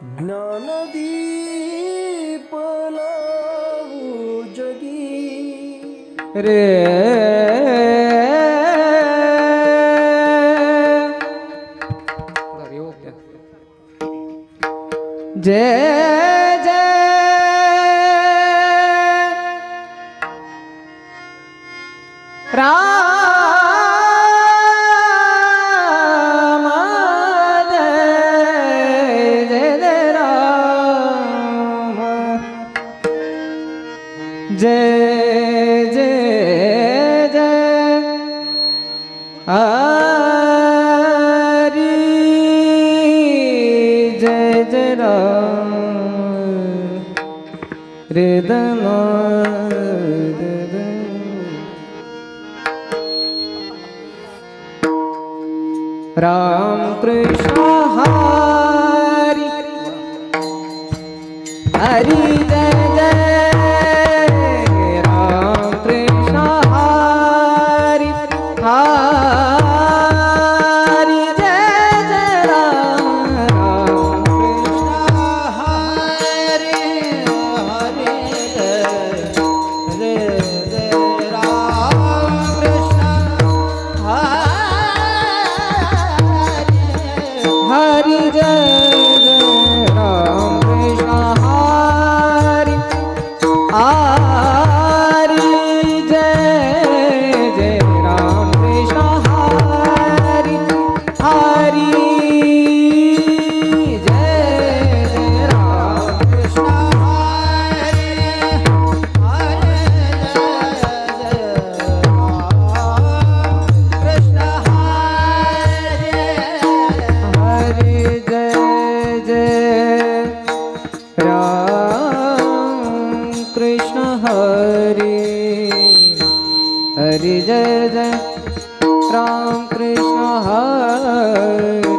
જ્ઞાનદીપ લાવું જગી. રે જય જય જય જય હરી જય જય રામ. રે રામ કૃષ્ણ હરી. હરી. राम कृष्ण हरे।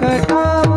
शकटा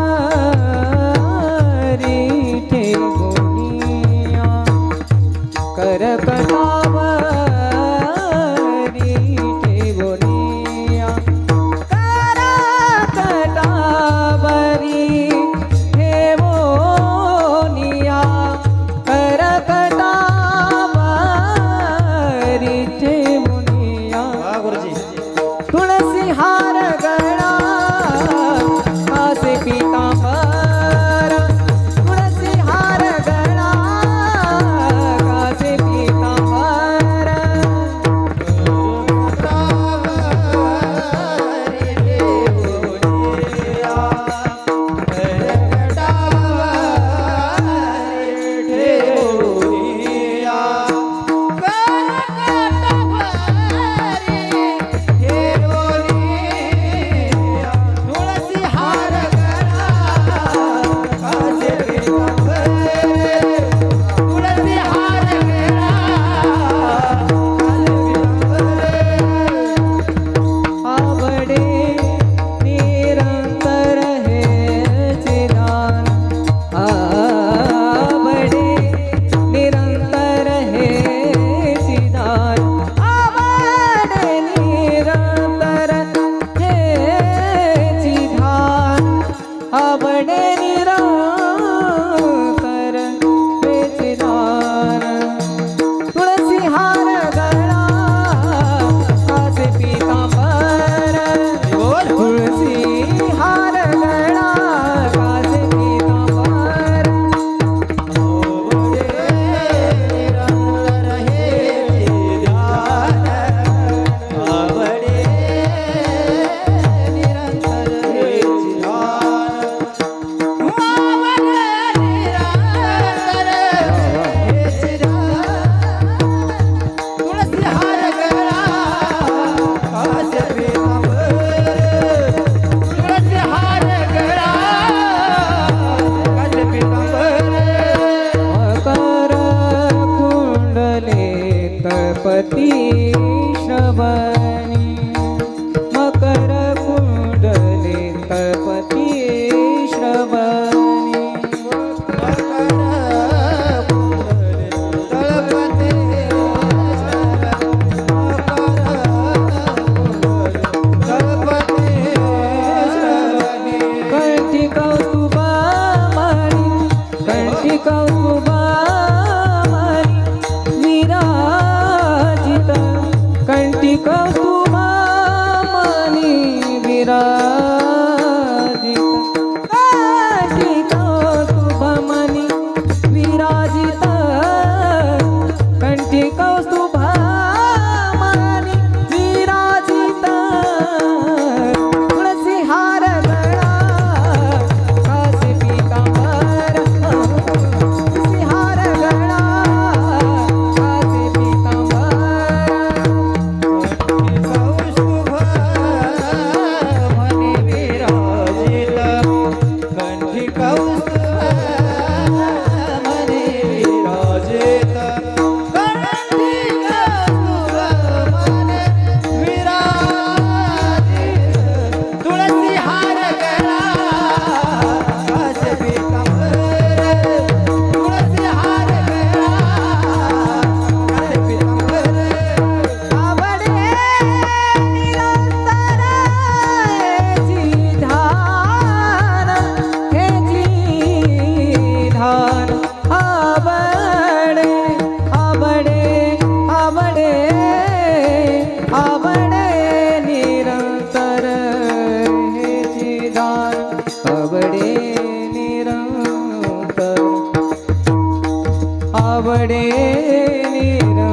निरंतर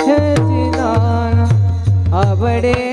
सचिदान आवडे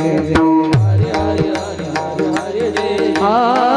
હરિ હરે હરે હરે હરે